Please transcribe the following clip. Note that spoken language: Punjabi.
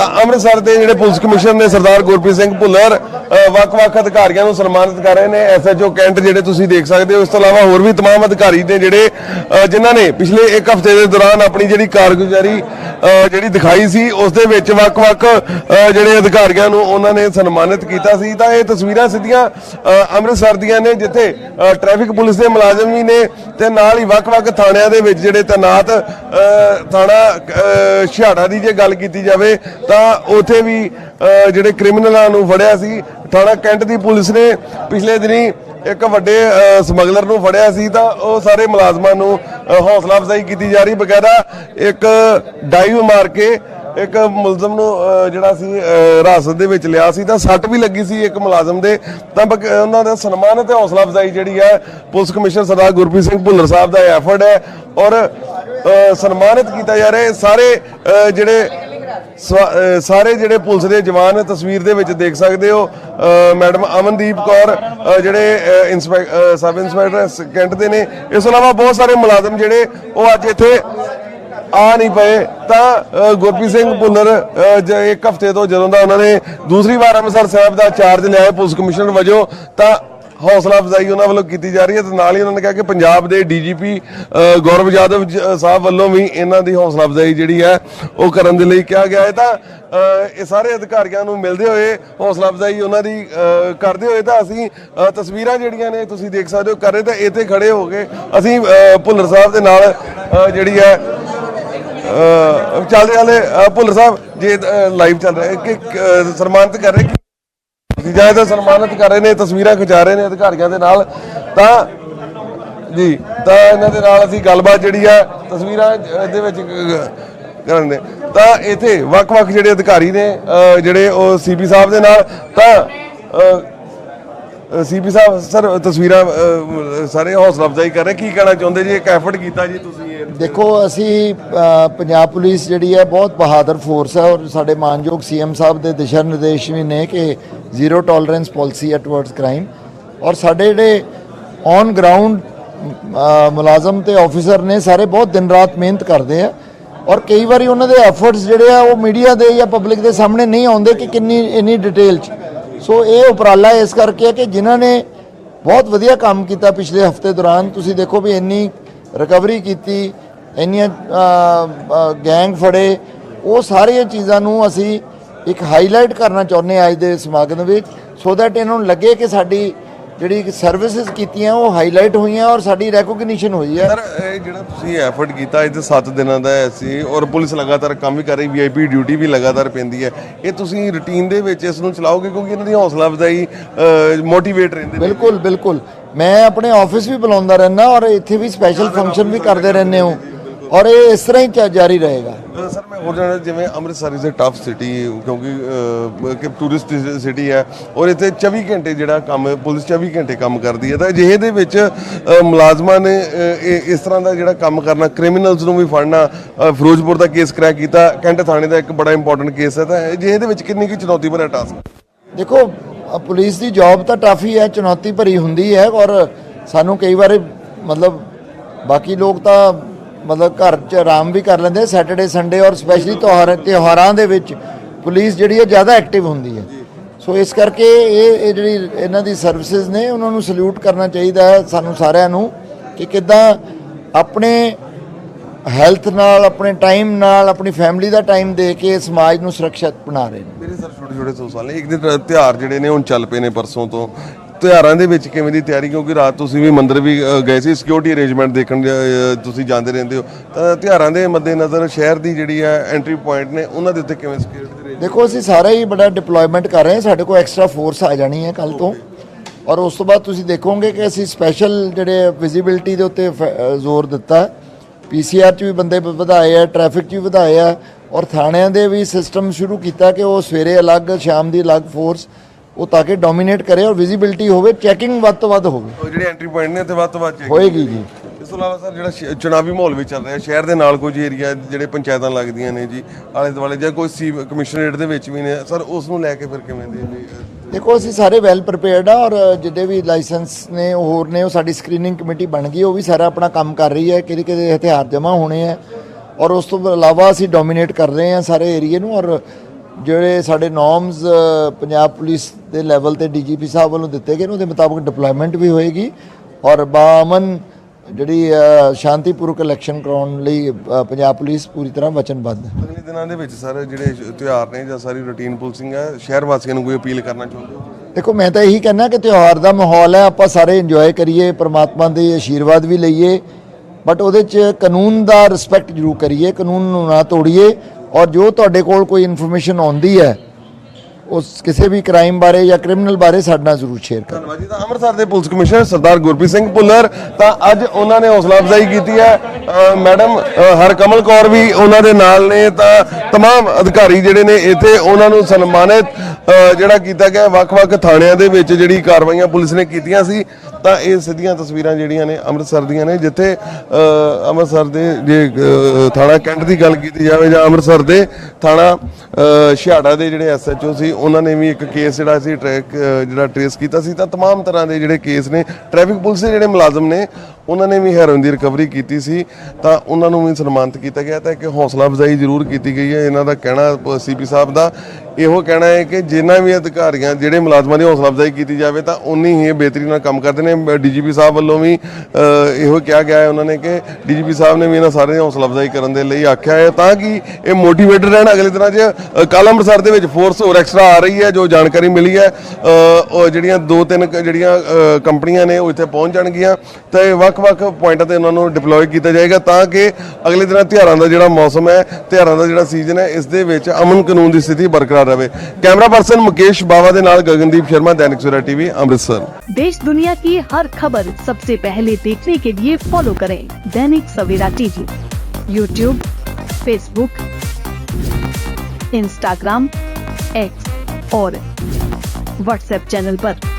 ਤਾਂ ਅੰਮ੍ਰਿਤਸਰ ਦੇ ਜਿਹੜੇ ਪੁਲਿਸ ਕਮਿਸ਼ਨਰ ਨੇ ਸਰਦਾਰ ਗੁਰਪ੍ਰੀਤ ਸਿੰਘ ਭੁੱਲਰ ਅ, ਵੱਖ-ਵੱਖ ਅਧਿਕਾਰੀਆਂ ਨੂੰ ਸਨਮਾਨਿਤ ਕਰ ਰਹੇ ਨੇ ਐਸਐਚਓ ਕੈਂਟ ਜਿਹੜੇ ਤੁਸੀਂ ਦੇਖ ਸਕਦੇ ਹੋ ਇਸ ਤੋਂ ਇਲਾਵਾ ਹੋਰ ਵੀ तमाम ਅਧਿਕਾਰੀ ਨੇ ਜਿਹੜੇ ਅ, ਜਿਨ੍ਹਾਂ ਨੇ ਪਿਛਲੇ ਇੱਕ ਹਫ਼ਤੇ ਦੇ ਦੌਰਾਨ ਆਪਣੀ ਜਿਹੜੀ ਕਾਰਗੁਜ਼ਾਰੀ ਅ, ਜਿਹੜੀ ਦਿਖਾਈ ਸੀ ਉਸ ਦੇ ਵਿੱਚ ਵੱਖ-ਵੱਖ ਅ, ਜਿਹੜੇ ਅਧਿਕਾਰੀਆਂ ਨੂੰ ਉਹਨਾਂ ਨੇ ਸਨਮਾਨਿਤ ਕੀਤਾ ਸੀ ਤਾਂ ਇਹ ਤਸਵੀਰਾਂ ਸਿੱਧੀਆਂ ਅ, ਅੰਮ੍ਰਿਤਸਰ ਦੀਆਂ ਨੇ ਜਿੱਥੇ ਅ, ਟ੍ਰੈਫਿਕ ਪੁਲਿਸ ਦੇ ਮੁਲਾਜ਼ਮ ਵੀ ਨੇ ਤੇ ਨਾਲ ਹੀ ਵੱਖ-ਵੱਖ ਥਾਣਿਆਂ ਦੇ ਵਿੱਚ ਜਿਹੜੇ ਤੈਨਾਤ ਅ, ਥਾਣਾ ਅ, ਛਿਹਾੜਾ ਦੀ ਜੇ ਗੱਲ ਕੀਤੀ ਜਾਵੇ ਤਾਂ ਉਥੇ ਵੀ ਜਿਹੜੇ ਕ੍ਰਿਮੀਨਲਾਂ ਨੂੰ ਫੜਿਆ ਸੀ, ਥਾਣਾ ਕੈਂਟ ਦੀ ਪੁਲਿਸ ਨੇ ਪਿਛਲੇ ਦਿਨੀ ਇੱਕ ਵੱਡੇ ਸਮਗਲਰ ਨੂੰ ਫੜਿਆ ਸੀ, ਤਾਂ ਉਹ ਸਾਰੇ ਮੁਲਾਜ਼ਮਾਂ ਨੂੰ ਹੌਸਲਾ ਅਫਜ਼ਾਈ ਕੀਤੀ ਜਾ ਰਹੀ। ਬਕਾਇਦਾ ਇੱਕ ਡਾਈਵ ਮਾਰ ਕੇ ਇੱਕ ਮੁਲਜ਼ਮ ਨੂੰ ਜਿਹੜਾ ਸੀ ਹਿਰਾਸਤ ਦੇ ਵਿੱਚ ਲਿਆ ਸੀ, ਤਾਂ ਸੱਟ ਵੀ ਲੱਗੀ ਸੀ ਇੱਕ ਮੁਲਾਜ਼ਮ ਦੇ। ਤਾਂ ਬਕ- ਉਹਨਾਂ ਦਾ ਸਨਮਾਨ ਤੇ ਹੌਸਲਾ ਅਫਜ਼ਾਈ ਜਿਹੜੀ ਹੈ ਪੁਲਿਸ ਕਮਿਸ਼ਨਰ ਸਰਦਾਰ ਗੁਰਪ੍ਰੀਤ ਸਿੰਘ ਭੁੱਲਰ ਸਾਹਿਬ ਦਾ ਐਫਰਟ ਹੈ ਔਰ ਸਨਮਾਨਿਤ ਕੀਤਾ ਜਾ ਰਿਹਾ ਸਾਰੇ ਜਿਹੜੇ ਸਾਰੇ ਜਿਹੜੇ ਪੁਲਿਸ ਦੇ ਜਵਾਨ ਤਸਵੀਰ ਦੇ ਵਿੱਚ ਦੇਖ ਸਕਦੇ ਹੋ ਮੈਡਮ ਅਮਨਦੀਪ ਕੌਰ ਜਿਹੜੇ ਇੰਸਪੈਕ- ਸਬ ਇੰਸਪੈਕਟਰ ਕੈਂਟ ਦੇ ਨੇ, ਇਸ ਤੋਂ ਇਲਾਵਾ ਬਹੁਤ ਸਾਰੇ ਮੁਲਾਜ਼ਮ ਜਿਹੜੇ, ਉਹ ਅੱਜ ਇੱਥੇ ਆ ਨਹੀਂ ਪਏ। ਤਾਂ ਗੁਰਪ੍ਰੀਤ ਸਿੰਘ ਭੁੱਲਰ ਜ- ਇੱਕ ਹਫ਼ਤੇ ਤੋਂ ਜਦੋਂ ਦਾ ਉਹਨਾਂ ਨੇ ਦੂਸਰੀ ਵਾਰ ਅੰਮ੍ਰਿਤਸਰ ਸਾਹਿਬ ਦਾ ਚਾਰਜ ਲਿਆ ਪੁਲਿਸ ਕਮਿਸ਼ਨਰ ਵਜੋਂ, ਤਾਂ ਹੌਸਲਾ ਅਫਜ਼ਾਈ ਉਹਨਾਂ ਵੱਲੋਂ ਕੀਤੀ ਜਾ ਰਹੀ ਹੈ ਤੇ ਨਾਲ ਹੀ ਉਹਨਾਂ ਨੇ ਕਿਹਾ ਕਿ ਪੰਜਾਬ ਦੇ ਡੀਜੀਪੀ ਗੌਰਵ ਯਾਦਵ ਜ- ਸਾਹਿਬ ਵੱਲੋਂ ਵੀ ਇਹਨਾਂ ਦੀ ਹੌਸਲਾ ਅਫਜ਼ਾਈ ਜਿਹੜੀ ਹੈ, ਉਹ ਕਰਨ ਦੇ ਲਈ ਕਿਹਾ ਗਿਆ ਹੈ। ਤਾਂ ਇਹ ਸਾਰੇ ਅਧਿਕਾਰੀਆਂ ਨੂੰ ਮਿਲਦੇ ਹੋਏ ਹੌਸਲਾ ਅਫਜ਼ਾਈ ਉਹਨਾਂ ਦੀ ਕਰਦੇ ਹੋਏ ਤਾਂ ਅਸੀਂ ਤਸਵੀਰਾਂ ਜਿਹੜੀਆਂ ਨੇ ਤੁਸੀਂ ਦੇਖ ਸਕਦੇ ਹੋ, ਕਰ ਰਹੇ ਤਾਂ ਇੱਥੇ ਖੜੇ ਹੋ ਕੇ ਅਸੀਂ ਭੁੱਲਰ ਸਾਹਿਬ ਦੇ ਨਾਲ ਜਿਹੜੀ ਹੈ ਚੱਲਦੇ ਚੱਲਦੇ ਭੁੱਲਰ ਸਾਹਿਬ, ਜੇ ਲਾਈਵ ਚੱਲ ਰਿਹਾ ਕਿ ਸਨਮਾਨਿਤ ਕਰ ਰਹੇ ਕਿ ਤੁਸੀਂ ਸਨਮਾਨਿਤ ਕਰ ਰਹੇ ਨੇ ਤਸਵੀਰਾਂ ਖਿਚਾ ਰਹੇ ਨੇ ਅਧਿਕਾਰੀਆਂ ਦੇ ਨਾਲ। ਤਾਂ ਜੀ ਤਾਂ ਇਹਨਾਂ ਦੇ ਨਾਲ ਅਸੀਂ ਗੱਲਬਾਤ ਜਿਹੜੀ ਆ ਤਸਵੀਰਾਂ ਦੇ ਵਿੱਚ ਕਰਨ ਦੇ। ਤਾਂ ਇੱਥੇ ਵੱਖ-ਵੱਖ ਜਿਹੜੇ ਅਧਿਕਾਰੀ ਨੇ ਜਿਹੜੇ ਉਹ ਸੀਪੀ ਸਾਹਿਬ ਦੇ ਨਾਲ ਤਾਂ ਸੀਪੀ ਸਾਹਿਬ ਸਰ ਤਸਵੀਰਾਂ ਅ, ਸਾਰੇ ਹੌਸਲਾ ਅਫਜ਼ਾਈ ਕਰ ਰਹੇ। ਕੀ ਕਹਿਣਾ ਚਾਹੁੰਦੇ ਜੀ? ਇੱਕ ਐਫਰਟ ਕੀਤਾ ਜੀ ਤੁਸੀਂ ਦੇਖੋ ਅਸੀਂ ਪੰਜਾਬ ਪੁਲਿਸ ਜਿਹੜੀ ਹੈ ਬਹੁਤ ਬਹਾਦਰ ਫੋਰਸ ਹੈ ਔਰ ਸਾਡੇ ਮਾਨਯੋਗ ਸੀਐਮ ਸਾਹਿਬ ਦੇ ਦਿਸ਼ਾ ਨਿਰਦੇਸ਼ ਵੀ ਨੇ ਕਿ ਜ਼ੀਰੋ ਟੋਲਰੈਂਸ ਪਾਲਿਸੀ ਹੈ ਟੁਵਰਡਸ ਕ੍ਰਾਈਮ ਔਰ ਸਾਡੇ ਜਿਹੜੇ ਔਨ ਗਰਾਊਂਡ ਮੁਲਾਜ਼ਮ ਤੇ ਆਫੀਸਰ ਨੇ ਸਾਰੇ ਬਹੁਤ ਦਿਨ ਰਾਤ ਮਿਹਨਤ ਕਰਦੇ ਆ। ਔਰ ਕਈ ਵਾਰੀ ਉਹਨਾਂ ਦੇ ਐਫਰਟਸ ਜਿਹੜੇ ਆ, ਉਹ ਮੀਡੀਆ ਦੇ ਜਾਂ ਪਬਲਿਕ ਦੇ ਸਾਹਮਣੇ ਨਹੀਂ ਆਉਂਦੇ ਕਿ ਕਿੰਨੀ, ਇੰਨੀ ਡਿਟੇਲ ਚ। ਸੋ ਇਹ ਉਪਰਾਲਾ ਇਸ ਕਰਕੇ ਹੈ ਕਿ ਜਿਨ੍ਹਾਂ ਨੇ ਬਹੁਤ ਵਧੀਆ ਕੰਮ ਕੀਤਾ ਪਿਛਲੇ ਹਫ਼ਤੇ ਦੌਰਾਨ, ਤੁਸੀਂ ਦੇਖੋ ਵੀ ਇੰਨੀ ਰਿਕਵਰੀ ਕੀਤੀ, ਇੰਨੀਆਂ ਗੈਂਗ ਫੜੇ। ਉਹ ਸਾਰੀਆਂ ਚੀਜ਼ਾਂ ਨੂੰ ਅਸੀਂ ਇੱਕ ਹਾਈਲਾਈਟ ਕਰਨਾ ਚਾਹੁੰਦੇ ਅੱਜ ਦੇ ਸਮਾਗਮ ਵਿੱਚ ਸੋ ਦੈਟ ਇਹਨਾਂ ਨੂੰ ਲੱਗੇ ਕਿ ਸਾਡੀ ਜਿਹੜੀ ਸਰਵਿਸਿਜ਼ ਕੀਤੀਆਂ ਉਹ ਹਾਈਲਾਈਟ ਹੋਈਆਂ ਔਰ ਸਾਡੀ ਰੈਕੋਗਨੀਸ਼ਨ ਹੋਈ ਹੈ। ਸਰ ਇਹ ਜਿਹੜਾ ਤੁਸੀਂ ਐਫਰਟ ਕੀਤਾ ਇਹ ਤੇ 7 ਦਿਨਾਂ ਦਾ ਹੈ ਸੀ ਔਰ ਪੁਲਿਸ ਲਗਾਤਾਰ ਕੰਮ ਵੀ ਕਰ ਰਹੀ ਵੀਆਈਪੀ ਡਿਊਟੀ ਵੀ ਲਗਾਤਾਰ ਪੈਂਦੀ ਹੈ। ਇਹ ਤੁਸੀਂ ਰੁਟੀਨ ਦੇ ਵਿੱਚ ਇਸ ਨੂੰ ਚਲਾਓਗੇ ਕਿਉਂਕਿ ਇਹਨਾਂ ਦੀ ਹੌਸਲਾ ਅਫਜ਼ਾਈ ਮੋਟੀਵੇਟ ਰਹਿੰਦੇ ਨੇ। ਬਿਲਕੁਲ ਬਿਲਕੁਲ। ਮੈਂ ਆਪਣੇ ਆਫਿਸ ਵੀ ਬੁਲਾਉਂਦਾ ਰਹਿਣਾ ਔਰ ਇੱਥੇ ਵੀ ਸਪੈਸ਼ਲ ਫੰਕਸ਼ਨ ਵੀ ਕਰਦੇ ਰਹਿੰਦੇ ਹਾਂ। ਔਰ ਇਹ ਇਸ ਤਰ੍ਹਾਂ ਹੀ ਜਾਰੀ ਰਹੇਗਾ? ਸਰ ਮੈਂ ਹੋਰ ਜਾਣਨਾ ਜਿਵੇਂ Amritsar is a tough city ਕਿਉਂਕਿ ਕਿ ਟੂਰਿਸਟ ਸਿਟੀ ਹੈ ਔਰ ਇੱਥੇ 24 ਘੰਟੇ ਜਿਹੜਾ ਕੰਮ ਪੁਲਿਸ 24 ਘੰਟੇ ਕੰਮ ਕਰਦੀ ਹੈ ਤਾਂ ਅਜਿਹੇ ਦੇ ਵਿੱਚ ਮੁਲਾਜ਼ਮਾਂ ਨੇ ਇਸ ਤਰ੍ਹਾਂ ਦਾ ਜਿਹੜਾ ਕੰਮ ਕਰਨਾ ਕ੍ਰਿਮੀਨਲਸ ਨੂੰ ਵੀ ਫੜਨਾ ਫਿਰੋਜ਼ਪੁਰ ਦਾ ਕੇਸ ਕ੍ਰੈਕ ਕੀਤਾ ਕੈਂਟ ਥਾਣੇ ਦਾ ਇੱਕ ਬੜਾ ਇੰਪੋਰਟੈਂਟ ਕੇਸ ਹੈ ਤਾਂ ਅਜਿਹੇ ਦੇ ਵਿੱਚ ਕਿੰਨੀ ਕੁ ਚੁਣੌਤੀ ਭਰਿਆ ਟਾਸਕ ਦੇਖੋ ਪੁਲਿਸ ਦੀ ਜੌਬ ਤਾਂ ਟਫ ਹੀ ਹੈ ਚੁਣੌਤੀ ਭਰੀ ਹੁੰਦੀ ਹੈ ਔਰ ਸਾਨੂੰ ਕਈ ਵਾਰ ਮਤਲਬ ਬਾਕੀ ਲੋਕ ਤਾਂ ਮਤਲਬ ਘਰ 'ਚ ਆਰਾਮ ਵੀ ਕਰ ਲੈਂਦੇ ਸੈਟਰਡੇ ਸੰਡੇ ਔਰ ਸਪੈਸ਼ਲੀ ਤਿਉਹਾਰ, ਤਿਉਹਾਰਾਂ ਦੇ ਵਿੱਚ ਪੁਲਿਸ ਜਿਹੜੀ ਹੈ ਜ਼ਿਆਦਾ ਐਕਟਿਵ ਹੁੰਦੀ ਹੈ। ਸੋ ਇਸ ਕਰਕੇ ਇਹ ਇਹ ਜਿਹੜੀ ਇਹਨਾਂ ਦੀ ਸਰਵਿਸਿਜ਼ ਨੇ, ਉਹਨਾਂ ਨੂੰ ਸਲੂਟ ਕਰਨਾ ਚਾਹੀਦਾ ਹੈ ਸਾਨੂੰ ਸਾਰਿਆਂ ਨੂੰ ਕਿ ਕਿੱਦਾਂ ਆਪਣੇ ਹੈਲਥ ਨਾਲ, ਆਪਣੇ ਟਾਈਮ ਨਾਲ, ਆਪਣੀ ਫੈਮਿਲੀ ਦਾ ਟਾਈਮ ਦੇ ਕੇ ਸਮਾਜ ਨੂੰ ਸੁਰੱਖਿਅਤ ਬਣਾ ਰਹੇ ਨੇ। ਮੇਰੇ ਸਰ ਛੋਟੇ ਛੋਟੇ ਦੋ ਸਾਲ ਨੇ। ਇੱਕ ਦਿਨ ਤਿਉਹਾਰ ਜਿਹੜੇ ਨੇ, ਹੁਣ ਚੱਲ ਪਏ ਨੇ ਪਰਸੋਂ ਤੋਂ। ਤਿਉਹਾਰਾਂ ਦੇ ਵਿੱਚ ਕਿਵੇਂ ਦੀ ਤਿਆਰੀ? ਕਿਉਂਕਿ ਰਾਤ ਤੁਸੀਂ ਵੀ ਮੰਦਿਰ ਵੀ ਗਏ ਸੀ ਸਿਕਿਉਰਿਟੀ ਅਰੇਂਜਮੈਂਟ ਦੇਖਣ ਤੁਸੀਂ ਜਾਂਦੇ ਰਹਿੰਦੇ ਹੋ। ਤਾਂ ਤਿਉਹਾਰਾਂ ਦੇ ਮੱਦੇਨਜ਼ਰ ਸ਼ਹਿਰ ਦੀ ਜਿਹੜੀ ਹੈ ਐਂਟਰੀ ਪੁਆਇੰਟ ਨੇ ਉਹਨਾਂ ਦੇ ਉੱਤੇ ਕਿਵੇਂ ਸਿਕਿਉਰਿਟੀ ਦੇ ਦੇਖੋ ਅਸੀਂ ਸਾਰਾ ਹੀ ਬੜਾ ਡਿਪਲੋਇਮੈਂਟ ਕਰ ਰਹੇ ਹਾਂ। ਸਾਡੇ ਕੋਲ ਐਕਸਟਰਾ ਫੋਰਸ ਆ ਜਾਣੀ ਹੈ ਕੱਲ ਤੋਂ। ਔਰ ਉਸ ਤੋਂ ਬਾਅਦ ਤੁਸੀਂ ਦੇਖੋਗੇ ਕਿ ਅਸੀਂ ਸਪੈਸ਼ਲ ਜਿਹੜੇ ਵਿਜ਼ਿਬਿਲਟੀ ਦੇ ਉੱਤੇ ਜ਼ੋਰ ਦਿੱਤਾ। ਪੀਸੀਆਰ 'ਚ ਵੀ ਬੰਦੇ ਵਧਾਏ ਆ ਟ੍ਰੈਫਿਕ 'ਚ ਵੀ ਵਧਾਏ ਆ। ਔਰ ਥਾਣਿਆਂ ਦੇ ਵੀ ਸਿਸਟਮ ਸ਼ੁਰੂ ਕੀਤਾ ਕਿ ਉਹ ਸਵੇਰੇ ਅਲੱਗ ਸ਼ਾਮ ਦੀ ਅਲੱਗ ਫੋਰਸ ਉਹ ਤਾਂ ਕਿ ਡੋਮੀਨੇਟ ਕਰੇ ਔਰ ਵਿਜ਼ਿਬਿਲਟੀ ਹੋਵੇ ਚੈਕਿੰਗ ਵੱਧ ਤੋਂ ਵੱਧ ਹੋਵੇ। ਉਹ ਜਿਹੜੇ ਐਂਟਰੀ ਪੁਆਇੰਟ ਨੇ ਉੱਥੇ ਵੱਧ ਤੋਂ ਵੱਧ check ਹੋਏਗੀ ਜੀ। ਇਸ ਤੋਂ ਇਲਾਵਾ ਸਰ ਜਿਹੜਾ ਸ਼- ਚੁਣਾਵੀ ਮਾਹੌਲ ਵੀ ਚੱਲ ਰਿਹਾ ਸ਼ਹਿਰ ਦੇ ਨਾਲ ਕੁਝ ਏਰੀਆ ਜਿਹੜੇ ਪੰਚਾਇਤਾਂ ਲੱਗਦੀਆਂ ਨੇ ਜੀ ਆਲੇ ਦੁਆਲੇ ਜਾਂ ਕੋਈ ਸੀ ਕਮਿਸ਼ਨਰੇਟ ਦੇ ਵਿੱਚ ਵੀ ਨੇ ਸਰ ਉਸ ਨੂੰ ਲੈ ਕੇ ਫਿਰ ਕਿਵੇਂ ਦੇ ਨੇ? ਦੇਖੋ ਅਸੀਂ ਸਾਰੇ ਵੈਲ ਪ੍ਰਿਪੇਅਰਡ ਆ ਔਰ ਜਿਹੜੇ ਵੀ ਲਾਇਸੈਂਸ ਨੇ ਉਹ ਹੋਰ ਨੇ ਉਹ ਸਾਡੀ ਸਕਰੀਨਿੰਗ ਕਮੇਟੀ ਬਣ ਗਈ ਉਹ ਵੀ ਸਾਰਾ ਆਪਣਾ ਕੰਮ ਕਰ ਰਹੀ ਹੈ ਕਿਹਦੇ ਕਿਹਦੇ ਹਥਿਆਰ ਜਮ੍ਹਾਂ ਹੋਣੇ ਆ। ਔਰ ਉਸ ਤੋਂ ਇਲਾਵਾ ਅਸੀਂ ਡੋਮੀਨੇਟ ਕਰ ਰਹੇ ਹਾਂ ਸਾਰੇ ਏਰੀਏ ਨੂੰ ਔਰ ਜਿਹੜੇ ਸਾਡੇ ਨੋਰਮਸ ਪੰਜਾਬ ਪੁਲਿਸ ਦੇ ਲੈਵਲ ਤੇ ਡੀਜੀਪੀ ਸਾਹਿਬ ਵੱਲੋਂ ਦਿੱਤੇ ਗਏ ਨੇ ਉਹਦੇ ਮੁਤਾਬਕ ਡਿਪਲੋਇਮੈਂਟ ਵੀ ਹੋਏਗੀ ਔਰ ਬਾਅਮਨ ਜਿਹੜੀ ਅ, ਸ਼ਾਂਤੀਪੂਰਵਕ ਇਲੈਕਸ਼ਨ ਕਰਾਉਣ ਲਈ ਪੰਜਾਬ ਪੁਲਿਸ ਪੂਰੀ ਤਰ੍ਹਾਂ ਵਚਨਬੱਧ ਹੈ। ਅਗਲੇ ਦਿਨਾਂ ਦੇ ਵਿੱਚ ਸਰ ਜਿਹੜੇ ਤਿਉਹਾਰ ਨੇ ਜਾਂ ਸਾਰੀ ਰੁਟੀਨ ਪੁਲਿਸਿੰਗ ਹੈ ਸ਼ਹਿਰ ਵਾਸੀਆਂ ਨੂੰ ਕੋਈ ਅਪੀਲ ਕਰਨਾ ਚਾਹੁੰਦੇ ਹੋ? ਦੇਖੋ ਮੈਂ ਤਾਂ ਇਹੀ ਕਹਿਣਾ ਕਿ ਤਿਉਹਾਰ ਦਾ ਮਾਹੌਲ ਹੈ ਆਪਾਂ ਸਾਰੇ ਇੰਜੋਏ ਕਰੀਏ ਪ੍ਰਮਾਤਮਾ ਦੇ ਆਸ਼ੀਰਵਾਦ ਵੀ ਲਈਏ ਬਟ ਉਹਦੇ 'ਚ ਕਾਨੂੰਨ ਦਾ ਰਿਸਪੈਕਟ ਜ਼ਰੂਰ ਕਰੀਏ ਕਾਨੂੰਨ ਨੂੰ ਨਾ ਤੋੜੀਏ ਔਰ ਜੋ ਤੁਹਾਡੇ ਕੋਲ ਕੋਈ ਇਨਫੋਰਮੇਸ਼ਨ ਆਉਂਦੀ ਹੈ ਉਸ ਕਿਸੇ ਵੀ ਕ੍ਰਾਈਮ ਬਾਰੇ ਜਾਂ ਕ੍ਰਿਮੀਨਲ ਬਾਰੇ ਸਾਡੇ ਨਾਲ ਜ਼ਰੂਰ ਸ਼ੇਅਰ ਕਰੋ ਧੰਨਵਾਦ ਜੀ ਤਾਂ ਅੰਮ੍ਰਿਤਸਰ ਦੇ ਪੁਲਿਸ ਕਮਿਸ਼ਨਰ ਸਰਦਾਰ ਗੁਰਪ੍ਰੀਤ ਸਿੰਘ ਭੁੱਲਰ ਤਾਂ ਅੱਜ ਉਹਨਾਂ ਨੇ ਹੌਸਲਾ ਅਫਜ਼ਾਈ ਕੀਤੀ ਹੈ ਅ, ਮੈਡਮ ਅ, ਹਰਕਮਲ ਕੌਰ ਵੀ ਉਹਨਾਂ ਦੇ ਨਾਲ ਨੇ ਤਾਂ तमाम ਅਧਿਕਾਰੀ ਜਿਹੜੇ ਨੇ ਇੱਥੇ ਉਹਨਾਂ ਨੂੰ ਸਨਮਾਨਿਤ ਅ, ਜਿਹੜਾ ਕੀਤਾ ਗਿਆ ਵੱਖ-ਵੱਖ ਥਾਣਿਆਂ ਦੇ ਵਿੱਚ ਜਿਹੜੀ ਕਾਰਵਾਈਆਂ ਪੁਲਿਸ ਨੇ ਕੀਤੀਆਂ ਸੀ ਤਾਂ ਇਹ ਸਿੱਧੀਆਂ ਤਸਵੀਰਾਂ ਜਿਹੜੀਆਂ ਨੇ ਅੰਮ੍ਰਿਤਸਰ ਦੀਆਂ ਨੇ ਜਿੱਥੇ ਅ, ਅੰਮ੍ਰਿਤਸਰ ਦੇ ਜੇ ਅ, ਥਾਣਾ ਕੈਂਟ ਦੀ ਗੱਲ ਕੀਤੀ ਜਾਵੇ ਜਾਂ ਅੰਮ੍ਰਿਤਸਰ ਦੇ ਥਾਣਾ ਅ, ਛਿਹਾੜਾ ਦੇ ਜਿਹੜੇ ਐਸਐਚਓ ਸੀ ਉਹਨਾਂ ਨੇ ਵੀ ਇੱਕ ਕੇਸ ਜਿਹੜਾ ਸੀ ਟਰੈਕ ਅ, ਜਿਹੜਾ ਟ੍ਰੇਸ ਕੀਤਾ ਸੀ ਤਾਂ तमाम ਤਰ੍ਹਾਂ ਦੇ ਜਿਹੜੇ ਕੇਸ ਨੇ ਟ੍ਰੈਫਿਕ ਪੁਲਿਸ ਦੇ ਜਿਹੜੇ ਮੁਲਾਜ਼ਮ ਨੇ ਉਹਨਾਂ ਨੇ ਵੀ ਹੈਰੋਇਨ ਦੀ ਰਿਕਵਰੀ ਕੀਤੀ ਸੀ ਤਾਂ ਉਹਨਾਂ ਨੂੰ ਵੀ ਸਨਮਾਨਿਤ ਕੀਤਾ ਗਿਆ ਤਾਂ ਕਿ ਹੌਸਲਾ ਅਫਜ਼ਾਈ ਜ਼ਰੂਰ ਕੀਤੀ ਗਈ ਹੈ ਇਹਨਾਂ ਦਾ ਕਹਿਣਾ ਸੀਪੀ ਸਾਹਿਬ ਦਾ ਇਹੋ ਕਹਿਣਾ ਹੈ ਕਿ ਜਿਨ੍ਹਾਂ ਵੀ ਅਧਿਕਾਰੀਆਂ ਜਿਹੜੇ ਮੁਲਾਜ਼ਮਾਂ ਦੀ ਹੌਸਲਾ ਅਫਜ਼ਾਈ ਕੀਤੀ ਜਾਵੇ ਤਾਂ ਉਨੀ ਹੀ ਇਹ ਬਿਹਤਰੀ ਨਾਲ ਕੰਮ ਕਰਦੇ ਨੇ। ਡੀਜੀਪੀ ਸਾਹਿਬ ਵੱਲੋਂ ਵੀ ਇਹੋ ਕਿਹਾ ਗਿਆ ਹੈ ਉਹਨਾਂ ਨੇ ਕਿ ਡੀਜੀਪੀ ਸਾਹਿਬ ਨੇ ਵੀ ਇਹਨਾਂ ਸਾਰਿਆਂ ਦੀ ਹੌਸਲਾ ਅਫਜ਼ਾਈ ਕਰਨ ਦੇ ਲਈ ਆਖਿਆ ਹੈ ਤਾਂ ਕਿ ਇਹ ਮੋਟੀਵੇਟਡ ਰਹਿਣ। ਅਗਲੇ ਦਿਨਾਂ 'ਚ ਅ, ਕੱਲ੍ਹ ਅੰਮ੍ਰਿਤਸਰ ਦੇ ਵਿੱਚ ਫੋਰਸ ਹੋਰ ਐਕਸਟਰਾ ਆ ਰਹੀ ਹੈ ਜੋ ਜਾਣਕਾਰੀ ਮਿਲੀ ਹੈ ਜਿਹੜੀਆਂ ਦੋ ਤਿੰਨ ਜਿਹੜੀਆਂ ਕੰਪਨੀਆਂ ਨੇ ਉਹ ਇੱਥੇ ਪਹੁੰਚ ਜਾਣਗੀਆਂ। ਤੇ ਵੱਖ-ਵੱਖ ਪੁਆਇੰਟਾਂ ਤੇ ਉਹਨਾਂ ਨੂੰ ਡਿਪਲੋਏ ਕੀਤਾ ਜਾਏਗਾ ਤਾਂ ਕਿ ਅਗਲੇ ਦਿਨਾਂ ਤਿਉਹਾਰਾਂ ਦਾ ਜਿਹੜਾ ਮੌਸਮ ਹੈ ਤਿਉਹਾਰਾਂ ਦਾ ਜਿਹੜਾ ਸੀਜ਼ਨ ਹੈ ਇਸ ਦੇ ਵਿੱਚ ਅਮਨ ਕਾਨੂੰਨ ਦੀ ਸਥਿਤੀ ਬਰਕਰਾਰ ਰਹੇ ਕੈਮਰਾ ਪਰਸਨ ਮੁਕੇਸ਼ ਬਾਵਾ ਦੇ ਨਾਲ ਗਗਨਦੀਪ ਸ਼ਰਮਾ ਦੈਨਿਕ ਸਵੇਰਾ ਟੀਵੀ ਅੰਮ੍ਰਿਤਸਰ देश दुनिया की हर खबर सबसे पहले देखने के लिए फॉलो करें Dainik Savera TV YouTube Facebook Instagram X और व्हाट्सएप चैनल पर।